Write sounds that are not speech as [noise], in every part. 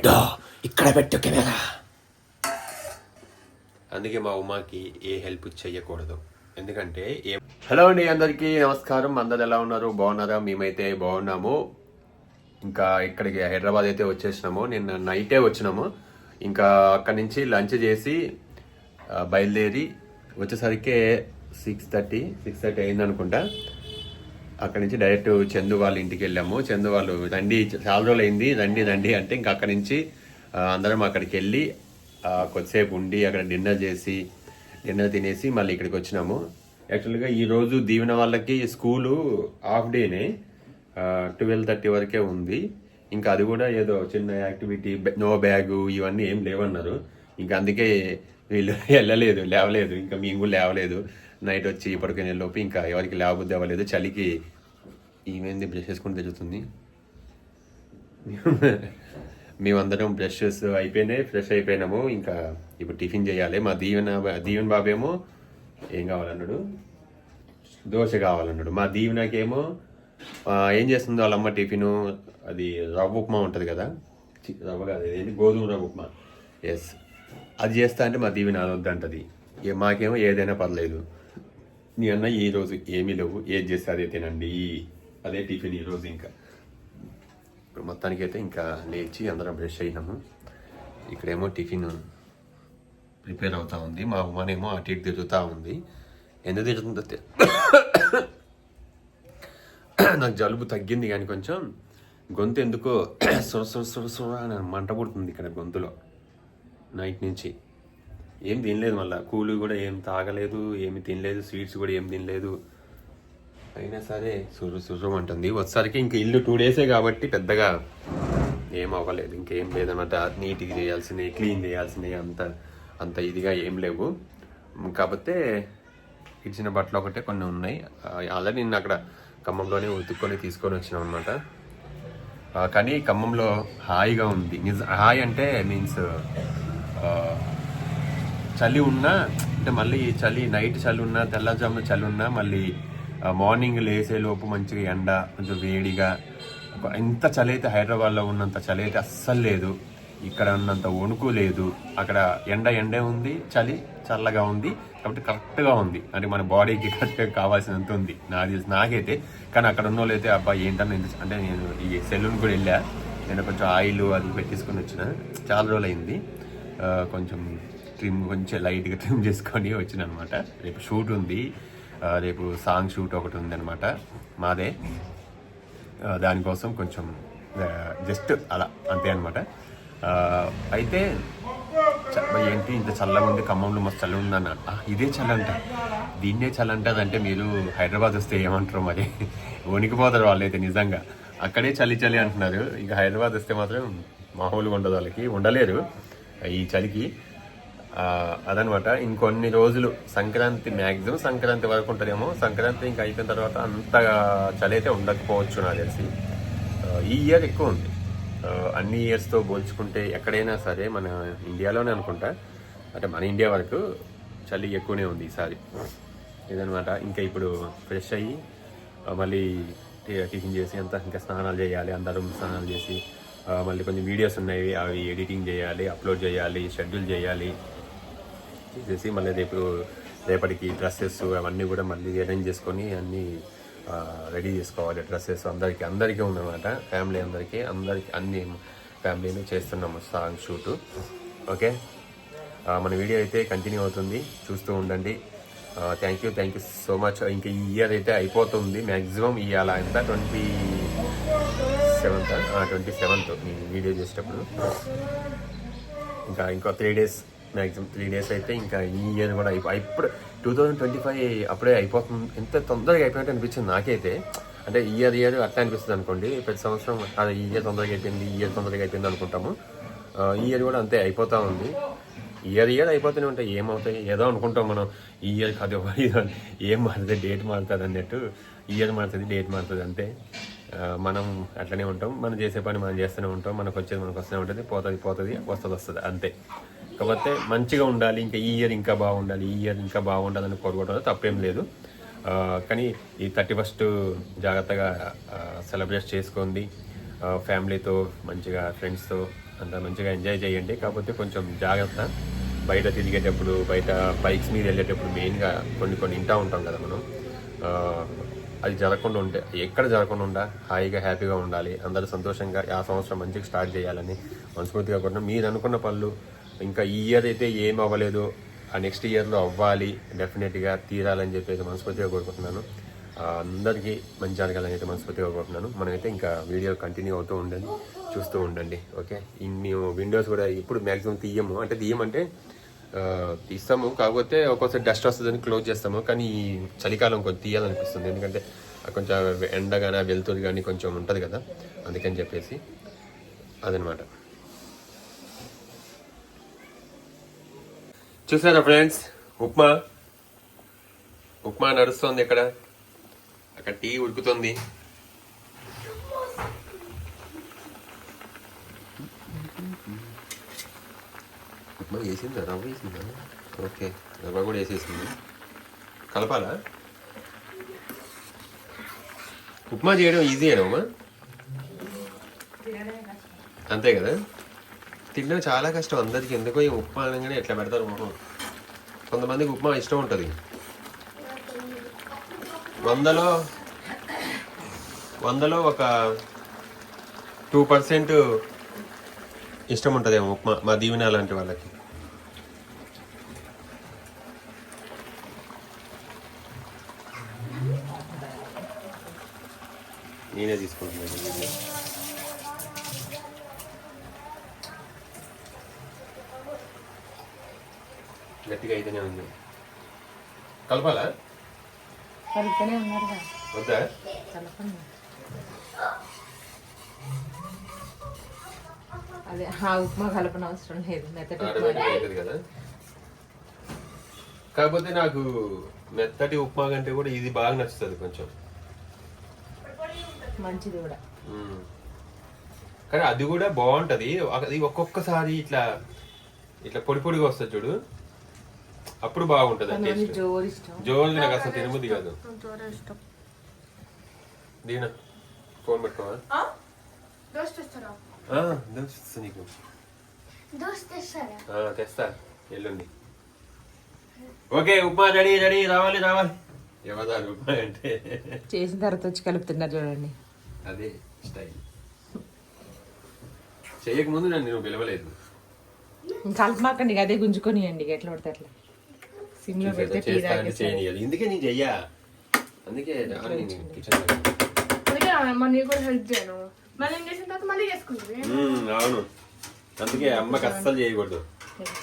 పెట్టు. ఇక్కడ పెట్టు కెమెరా. అందుకే మా ఉమాకి ఏ హెల్ప్ చెయ్యకూడదు. ఎందుకంటే ఏ హలో అండి అందరికీ నమస్కారం. అందరు ఎలా ఉన్నారు? బాగున్నారా? మేమైతే బాగున్నాము. ఇంకా ఇక్కడికి హైదరాబాద్ అయితే వచ్చేసినాము. నిన్న నైటే వచ్చినాము. ఇంకా అక్కడి నుంచి లంచ్ చేసి బయలుదేరి వచ్చేసరికి సిక్స్ థర్టీ సిక్స్ థర్టీ అయింది అనుకుంటా అక్కడి నుంచి డైరెక్ట్ చందు వాళ్ళ ఇంటికి వెళ్ళాము. చందు వాళ్ళు రండి చాలా రోజులు అయింది రండి రండి అంటే ఇంకా అక్కడి నుంచి అందరం అక్కడికి వెళ్ళి కొద్దిసేపు ఉండి అక్కడ డిన్నర్ చేసి డిన్నర్ తినేసి మళ్ళీ ఇక్కడికి వచ్చినాము. యాక్చువల్గా ఈరోజు దీవెన వాళ్ళకి స్కూలు హాఫ్ డేనే ట్వెల్వ్ థర్టీ వరకే ఉంది. ఇంకా అది కూడా ఏదో చిన్న యాక్టివిటీ నో బ్యాగు ఇవన్నీ ఏం లేవన్నారు. ఇంకా అందుకే వీళ్ళు [laughs] వెళ్ళలేదు లేవలేదు ఇంకా మేము కూడా లేవలేదు. నైట్ వచ్చి పడుకునే లోపు ఇంకా ఎవరికి లేవబుద్ధి అవ్వలేదు. చలికి ఈమెంది బ్రష్ చేసుకుని తిరుగుతుంది [laughs] మేమందరం బ్రషెస్ అయిపోయినాయి ఫ్రెష్ అయిపోయినాము. ఇంకా ఇప్పుడు టిఫిన్ చేయాలి. మా దీవెన దీవెన్ బాబేమో ఏం కావాలన్నాడు? దోశ కావాలన్నాడు. మా దీవెనకేమో ఏం చేస్తుందో వాళ్ళమ్మ టిఫిను? అది రవ్వ ఉప్మా ఉంటుంది కదా? చి- రవ్వ కాదు గోధుమ రవ్వ ఉప్మా. ఎస్ అది చేస్తా అంటే మా దీవి అనొద్దంటది ఇక మాకేమో ఏదైనా పర్లేదు. నీ అన్న ఈ రోజు ఏమీ లేవు. ఏది చేస్తే అదే తినండి. అదే టిఫిన్ ఈ రోజు ఇంకా. ఇప్పుడు మొత్తానికి అయితే ఇంకా లేచి అందరం బ్రష్ అయినాము. ఇక్కడేమో టిఫిన్ ప్రిపేర్ అవుతా ఉంది. మా ఉమానేమో అటు ఇటు తిరుగుతూ ఉంది. ఎందుకు తిరుగుతుందో నాకు జలుబు తగ్గింది కానీ కొంచెం గొంతు ఎందుకో సుర సుర సుర సుర అని మంట పుడుతుంది ఇక్కడ గొంతులో. నైట్ నుంచి. ఏం తినలేదు మళ్ళీ. కూలు కూడా ఏం తాగలేదు ఏమి తినలేదు స్వీట్స్ కూడా ఏం తినలేదు. అయినా సరే సుర్రు సుర్రం అంటుంది. వచ్చేసరికి ఇంక ఇల్లు టూ డేసే కాబట్టి పెద్దగా ఏం అవ్వలేదు. ఇంకేం లేదన్నమాట. నీట్గా చేయాల్సినవి క్లీన్ చేయాల్సినవి అంత అంత ఇదిగా ఏం లేవు. కాకపోతే ఇచ్చిన బట్టలు ఒకటే కొన్ని ఉన్నాయి. ఆల్రెడీ నేను అక్కడ ఖమ్మంలోనే ఉతుక్కొని తీసుకొని వచ్చినాం అనమాట కానీ ఖమ్మంలో హాయిగా ఉంది. నిజ హాయ్ అంటే మీన్స్ చలి ఉన్నా అంటే మళ్ళీ చలి నైట్ చలి ఉన్నా తెల్లజామున చలి ఉన్నా మళ్ళీ మార్నింగ్ లేసేలోపు మంచిగా ఎండ కొంచెం వేడిగా ఎంత ఇంత చలి అయితే హైదరాబాద్లో ఉన్నంత చలి అయితే అస్సలు లేదు. ఇక్కడ ఉన్నంత వణుకు లేదు. అక్కడ ఎండ ఎండే ఉంది చలి చల్లగా ఉంది కాబట్టి కరెక్ట్గా ఉంది. అంటే మన బాడీకి కరెక్ట్గా కావాల్సినంత ఉంది. నాకు తెలిసి నాకైతే కానీ అక్కడ ఉన్న వాళ్ళు అయితే అబ్బాయి ఏంటని అంటే నేను ఈ సెలూన్ కూడా వెళ్ళా. నేను కొంచెం ఆయిల్ అది పెట్టేసుకొని వచ్చిన. చాలా రోజులు అయింది కొంచెం ట్రిమ్ కొంచెం లైట్గా ట్రిమ్ చేసుకొని వచ్చిన అనమాట రేపు షూట్ ఉంది. రేపు సాంగ్ షూట్ ఒకటి ఉందనమాట. మాదే. దానికోసం కొంచెం జస్ట్ అలా అంతే అనమాట. అయితే చ- ఏంటి ఇంత చల్లగా ఉంది ఖమ్మంలో మస్తు చల్ల ఉందన్న. ఇదే చల్లంట దీన్నే చల్లంటదంటే మీరు హైదరాబాద్ వస్తే ఏమంటారు మరి? వణికిపోతారు వాళ్ళైతే నిజంగా. అక్కడే చలి చలి అంటున్నారు. ఇక హైదరాబాద్ వస్తే మాత్రం మామూలుగా ఉండదు వాళ్ళకి. ఉండలేరు. ఈ చలికి అదనమాట. ఇంకొన్ని రోజులు సంక్రాంతి మ్యాక్సిమం సంక్రాంతి వరకు ఉంటుందేమో. సంక్రాంతి ఇంకా అయిపోయిన తర్వాత అంత చలి అయితే ఉండకపోవచ్చు నాకు తెలిసి. ఈ ఇయర్ ఎక్కువ ఉంది. అన్ని ఇయర్స్తో పోల్చుకుంటే ఎక్కడైనా సరే మన ఇండియాలోనే అనుకుంటా. అంటే మన ఇండియా వరకు చలి ఎక్కువనే ఉంది ఈసారి. ఇదనమాట. ఇంకా ఇప్పుడు ఫ్రెష్ అయ్యి మళ్ళీ టిఫిన్ చేసి అంతా ఇంకా స్నానాలు చేయాలి. అందరం స్నానాలు చేసి మళ్ళీ కొన్ని వీడియోస్ ఉన్నాయి. అవి ఎడిటింగ్ చేయాలి అప్లోడ్ చేయాలి షెడ్యూల్ చేయాలి. చేసేసి మళ్ళీ రేపు రేపటికి డ్రెస్సెస్ అవన్నీ కూడా మళ్ళీ అరేంజ్ చేసుకొని అన్నీ రెడీ చేసుకోవాలి. డ్రెస్సెస్ అందరికీ అందరికీ ఉందన్నమాట. ఫ్యామిలీ అందరికీ అందరికీ అన్ని ఫ్యామిలీని చేస్తున్నాము సాంగ్ షూటు. ఓకే? మన వీడియో అయితే కంటిన్యూ అవుతుంది. చూస్తూ ఉండండి. Thank you thank you so much ఇంకా ఈ ఇయర్ అయితే అయిపోతుంది. మ్యాక్సిమం ఇవాళ ఎంత ట్వంటీ సెవెంత్ ట్వంటీ సెవెంత్ మీ వీడియో చేసేటప్పుడు. ఇంకా ఇంకో three days maximum three days అయితే ఇంకా ఈ ఇయర్ కూడా అయిపో ఇప్పుడు టూ థౌజండ్ ట్వంటీ ఫైవ్ అప్పుడే అయిపోతుంది. ఎంత తొందరగా అయిపోయినట్టు అనిపించింది నాకైతే. అంటే ఇయర్ ఇయర్ అట్లా అనిపిస్తుంది అనుకోండి. ప్రతి సంవత్సరం అది ఈ ఇయర్ తొందరగా అయిపోయింది ఈ ఇయర్ తొందరగా అయిపోయింది అనుకుంటాము. ఈ ఇయర్ కూడా అంతే అయిపోతూ ఉంది. ఇయర్ ఇయర్ అయిపోతూనే ఉంటాయి. ఏమవుతాయి? ఏదో అనుకుంటాం మనం. ఈ ఇయర్ కాదు ఇది ఏం మారుతుంది? డేట్ మారుతుంది అన్నట్టు. ఇయర్ మారుతుంది డేట్ మారుతుంది అంతే. మనం అట్లనే ఉంటాం. మనం చేసే పని మనం చేస్తూనే ఉంటాం. మనకు వచ్చేది మనకు వస్తూనే ఉంటుంది. పోతుంది పోతుంది వస్తుంది వస్తుంది అంతే. కాకపోతే మంచిగా ఉండాలి. ఇంకా ఈ ఇయర్ ఇంకా బాగుండాలి. ఈ ఇయర్ ఇంకా బాగుండాలని కోరుకోవడం తప్పేం లేదు. కానీ ఈ థర్టీ ఫస్ట్ జాగ్రత్తగా సెలబ్రేట్ చేసుకోండి. ఫ్యామిలీతో మంచిగా ఫ్రెండ్స్తో అంతా మంచిగా ఎంజాయ్ చేయండి. కాకపోతే కొంచెం జాగ్రత్త. బయట తిరిగేటప్పుడు బయట బైక్స్ మీద వెళ్ళేటప్పుడు మెయిన్గా కొన్ని కొన్ని ఇంటా ఉంటాం కదా మనం. అది జరగకుండా ఉంటే ఎక్కడ జరగకుండా హాయిగా హ్యాపీగా ఉండాలి అందరూ సంతోషంగా ఆ సంవత్సరం మంచిగా స్టార్ట్ చేయాలని మనస్ఫూర్తిగా కూడా మీరు అనుకున్న పనులు ఇంకా ఈ ఇయర్ అయితే ఏం అవ్వలేదు ఆ నెక్స్ట్ ఇయర్లో అవ్వాలి డెఫినెట్గా తీరాలని చెప్పేసి మనస్ఫూర్తిగా కోరుకుంటున్నాను. అందరికీ మంచి జరగాలని అయితే మనస్ఫూర్తిగా కోరుకుంటున్నాను. మనమైతే ఇంకా వీడియో కంటిన్యూ అవుతూ ఉండండి చూస్తూ ఉండండి ఓకే? మేము విండోస్ కూడా ఇప్పుడు మ్యాక్సిమం తీయము. అంటే తీయమంటే తీస్తాము. కాకపోతే ఒక్కోసారి డస్ట్ వస్తుందని క్లోజ్ చేస్తాము. కానీ ఈ చలికాలం కొంచెం తీయాలనిపిస్తుంది. ఎందుకంటే కొంచెం ఎండ కానీ వెళ్తుంది కానీ కొంచెం ఉంటుంది కదా. అందుకని చెప్పేసి అదనమాట. చూసారా ఫ్రెండ్స్? ఉప్మా. ఉప్మా నడుస్తుంది ఇక్కడ. అక్కడ టీ ఉడుకుతుంది. వేసిందా రవ్వ వేసిందా ఓకే రవ్వ కూడా వేసేసింది కలపాలా? ఉప్మా చేయడం ఈజీ ఉమా? అంతే కదా? తినడం చాలా కష్టం అందరికి. ఎందుకో ఈ ఉప్మా అనగానే ఎట్లా పెడతారు మొహం కొంతమందికి ఉప్మా ఇష్టం ఉంటుంది. వందలో వందలో ఒక టూ పర్సెంట్ ఇష్టం ఉంటుందేమో ఉప్మా మా దీవెన లాంటి వాళ్ళకి. నేనే తీసుకుంటున్నాను. గట్టిగా అయితేనే ఉంది. కలపాలా? కలుపుతూనే ఉన్నారు వద్దా? కలపండి. అదే ఆ ఉప్మా కలపన అవసరం లేదు. మెత్తటి ఉప్మా కదా. కాకపోతే నాకు మెత్తటి ఉప్మా కంటే కూడా ఇది బాగా నచ్చుతుంది కొంచెం. మంచిది కూడా. కానీ అది కూడా బాగుంటది. అది ఒక్కొక్కసారి ఇట్లా ఇట్లా పొడి పొడిగా వస్తుంది చూడు. అప్పుడు బాగుంటది జోరు జోరు నాకు అసలు తినబుద్ధి కాదు. దీనా? ఫోన్ పెట్టుకోవా? దోశ నీకు. తెస్తా. ఎల్లుండి. Okay upma ready ready. రావాలి రావాలి. ఎవరు ఉప్మా అంటే? చేసిన తర్వాత వచ్చి కలుపుతున్నారు చూడండి. అదే స్టైల్. చేయకముందు నన్ను నువ్వు పిలవలేదు కలపమాకండి అదే గుంజుకొనియండి ఇక ఎట్లా పడితే అట్లా. సిమ్లో పెడితే టీ చేయనియదు ఇందుకే నేను చెయ్యా. అందుకే రాను నేను కిచెన్ అందుకే అమ్మ నీకు కూడా హెల్ప్ చేయను. మళ్ళీ ఏం చేసిన తర్వాత మళ్ళీ చేసుకుంటుంది. అవును. అందుకే అమ్మకి అస్సలు చేయకూడదు.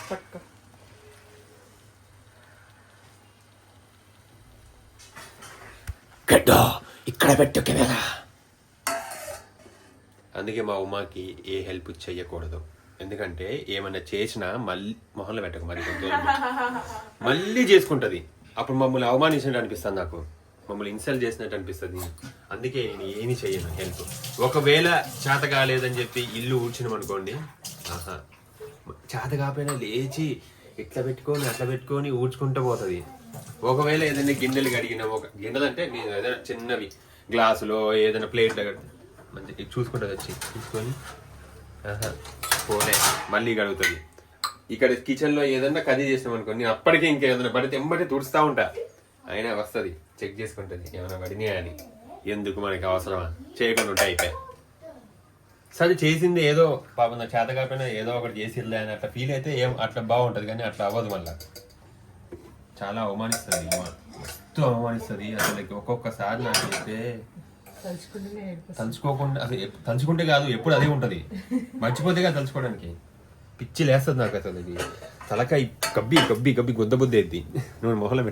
పట్టుకో. గడ్డ ఇక్కడ పెట్టు కెమెరా. అందుకే మా ఉమాకి ఏ హెల్ప్ చెయ్యకూడదు. ఎందుకంటే ఏమైనా చేసినా మళ్ళీ మొహంలో పెట్టక మరి కొంచెం మళ్ళీ చేసుకుంటుంది. అప్పుడు మమ్మల్ని అవమానించినట్టు అనిపిస్తుంది నాకు. మమ్మల్ని ఇన్సల్ట్ చేసినట్టు అనిపిస్తుంది. అందుకే నేను ఏమి చేయను హెల్ప్. ఒకవేళ చేత కాలేదని చెప్పి ఇల్లు ఊడ్చినాం అనుకోండి ఆహా చేత కాకపోయినా లేచి ఇట్లా పెట్టుకొని అట్లా పెట్టుకొని ఊడ్చుకుంటూ పోతుంది. ఒకవేళ ఏదైనా గిన్నెలు కడిగినా ఒక గిన్నెలు అంటే నేను ఏదైనా చిన్నవి గ్లాసులో ఏదైనా ప్లేట్లో కడితే మంచి చూసుకుంటుంది వచ్చి. చూసుకొని పోలే మళ్ళీ కడుగుతుంది ఇక్కడ కిచెన్లో ఏదన్నా కది చేసినాం అనుకో నేను అప్పటికే ఇంకేదైనా పడితే ఎంబటి తుడుస్తా ఉంటా. అయినా వస్తుంది. చెక్ చేసుకుంటుంది. ఏమైనా పడినాయా అని. ఎందుకు మనకి అవసరమా? చేయకుండా ఉంటాయి అయిపోయి. సరే చేసింది ఏదో పాపం నా చేత కాకపోయినా ఏదో ఒకటి చేసిర్లే అని అట్లా ఫీల్ అయితే ఏం అట్లా బాగుంటుంది కానీ అట్లా అవ్వదు మళ్ళా. చాలా అవమానిస్తుంది మస్తు అవమానిస్తుంది. అసలు ఒక్కొక్కసారి నాకు అయితే తలుచుకోకుండా అసలు తలుచుకుంటే కాదు ఎప్పుడు అదే ఉంటది. మర్చిపోతే కాదు తలుచుకోవడానికి. పిచ్చి లేస్తుంది నాకు అసలు ఇది. తలకాయ కబ్బి కబ్బి కబ్బి గుద్ద బుద్ధి ఎద్ది నువ్వు మొహంలో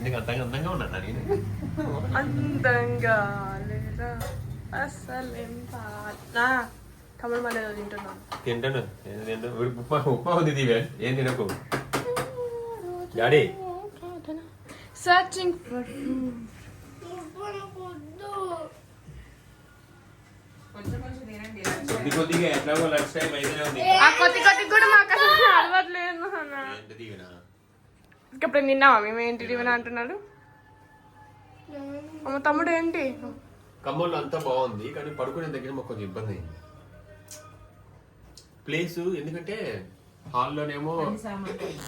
ఎందుకు అంతంగా అందంగా ఉన్నా నేను? అందంగా తింటాను ఉప్మా ఉప్మా ఉంది దీవే. ఏం తినకు? డాడీ. సర్చింగ్ కొద్ది కొద్దిగా ఎట్లాగో లంచ్ టైం అయితేనే ఉంది. ఆ కొద్ది కొద్ది కూడా మాకు అసలు అలవాట్లేదు అన్న ఏంటి దీవెనా? ఇప్పుడు నిన్నావా మేము ఏంటి ఇవన్నీ అంటున్నాడు అమ్మ తమ్ముడు ఏంటి? ఖమ్మంలో అంతా బాగుంది కానీ పడుకునే దగ్గర మాకు కొంచెం ఇబ్బంది అయింది. ప్లేస్ ఎందుకంటే హాల్లోనేమో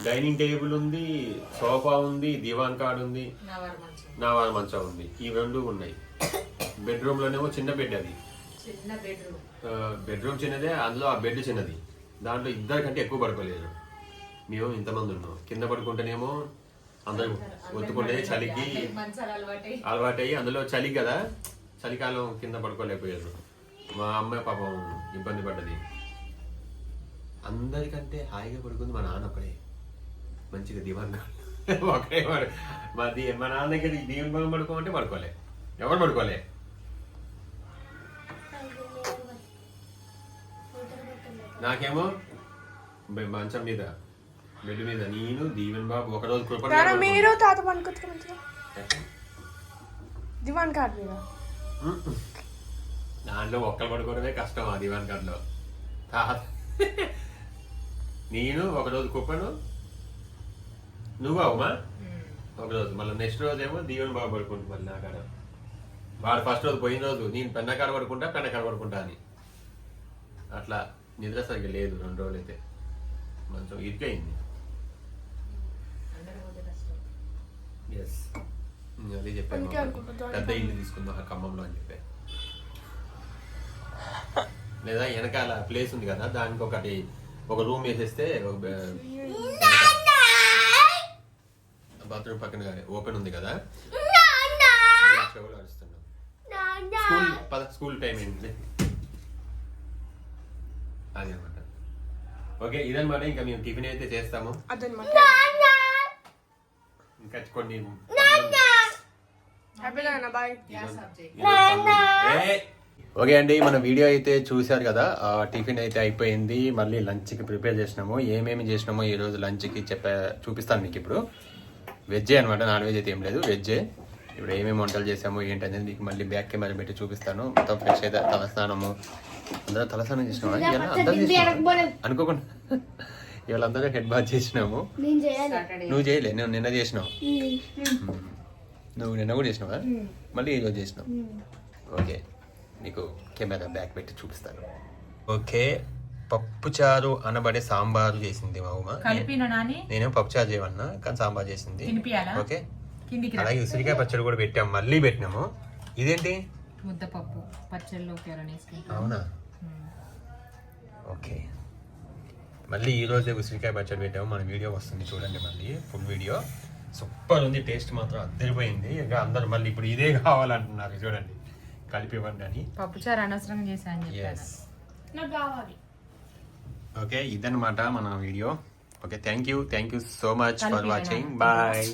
డైనింగ్ టేబుల్ ఉంది సోఫా ఉంది దివాన్ కార్డ్ ఉంది నా వారి మంచం నావాల మంచం ఉంది. ఈ రెండు ఉన్నాయి. బెడ్రూమ్ లోనేమో చిన్న బెడ్ అది. చిన్న బెడ్రూమ్ బెడ్రూమ్ చిన్నదే అందులో ఆ బెడ్ చిన్నది. దాంట్లో ఇద్దరి కంటే ఎక్కువ పడుకోలేదు. మేము ఇంతమంది ఉన్నాం కింద పడుకుంటేనేమో అందరూ ఒత్తుకుంటే చలికి అలవాటై. అలవాటయ్యి అందులో చలి కదా చలికాలం కింద పడుకోలేకపోయారు. మా అమ్మాయి పాపం ఇబ్బంది పడ్డది. అందరికంటే హాయిగా పడుకుంది మా నాన్న ఒకడే మంచిగా దివాన్గా [laughs] ఒకడే పడు- మా ది మా నాన్న దగ్గర దీవెన పడుకోమంటే పడుకోలే. ఎవరు పడుకోలే? నాకేమో? మంచం మీద బెడ్ మీద నేను దీవెన్ బాబు ఒకరోజు కృపణ నాన్న మీరు తాత పనుకొచ్చు మంచిగా? దివాన్ కార్డ్ మీద? దాంట్లో ఒక్కరు పడుకోవడమే కష్టం ఆ దివాన్ కార్డులో. తా- నేను ఒకరోజు కుప్పను నువ్వు అవమా ఒకరోజు మళ్ళీ నెక్స్ట్ రోజు ఏమో దీవెన్ బాబు పడుకుంటు మళ్ళీ నా కాడ. వాడు ఫస్ట్ రోజు పోయిన రోజు నేను పెన్న కాడ పడుకుంటా పెన్న కాడ పడుకుంటా అని. అట్లా. నిద్ర సరిగ్గా లేదు రెండు రోజులు అయితే మంచం ఇరికైంది ఎస్ అదే చెప్పాను పెద్ద ఇల్లు తీసుకుందాం ఆ ఖమ్మంలో అని చెప్పా. లేదా వెనకాల ప్లేస్ ఉంది కదా దానికి ఒకటి ఒక రూమ్ వేసేస్తే ఒక బాత్రూమ్ పక్కన ఓపెన్ ఉంది కదా. చెవులు అరుస్తున్నాం స్కూల్ పద స్కూల్ టైం ఏంటి అది అనమాట. ఓకే ఇదనమాట ఇంకా మేము టిఫిన్ అయితే చేస్తాము. అదనమాట ఇంకా కొన్ని ఓకే అండి మన వీడియో అయితే చూశారు కదా టిఫిన్ అయితే అయిపోయింది. మళ్ళీ లంచ్కి ప్రిపేర్ చేసినాము. ఏమేమి చేసినామో ఈ రోజు లంచ్కి చెప్పా చూపిస్తాను మీకు ఇప్పుడు. వెజ్జే అనమాట నాన్ వెజ్ అయితే ఏం లేదు వెజ్జే. ఇప్పుడు ఏమేమి వంటలు చేసాము ఏంటనేది మీకు మళ్ళీ బ్యాక్ కెమెరా పెట్టి చూపిస్తాను. మొత్తం ఫ్రెష్ అయితే తలస్నానము అందరూ తలస్నానం అందరూ చేసినామా? అనుకోకుండా. ఇవాళ అందరూ హెడ్ బాత్ చేసినాము. నువ్వు చేయలే నువ్వు నిన్న చేసినావు. నువ్వు నిన్న కూడా చేసినావా? మళ్ళీ ఈరోజు చేసినావు. ఓకే నీకు కెమెరా బ్యాక్ పెట్టి చూపిస్తాను. ఓకే పప్పుచారు అనబడే సాంబారు చేసింది మా ఉమ. నాని నేనేం? పప్పుచారు చేయమన్నా కానీ సాంబార్ చేసింది. ఓకే. అలాగే ఉసిరికాయ పచ్చడి కూడా పెట్టాం మళ్ళీ పెట్టినాము. ఇదేంటి? ముద్దపప్పు పచ్చళ్ళలోకి ఎవరైనా అవునా? ఓకే. మళ్ళీ ఈ రోజే ఉసిరికాయ పచ్చడి పెట్టాము. మన వీడియో వస్తుంది చూడండి మళ్ళీ. Full video. సూపర్ ఉంది టేస్ట్ మాత్రం అద్దరిపోయింది. ఇక అందరు మళ్ళీ ఇప్పుడు ఇదే కావాలంటున్నారు చూడండి. కలిపి ఇవ్వండి అని పప్పుచారు అనవసరంగా చేశా అని చెప్పాను. ఎస్ నాకు కావాలి. ఓకే ఇదన్నమాట మన video. Okay thank you thank you so much for watching? Bye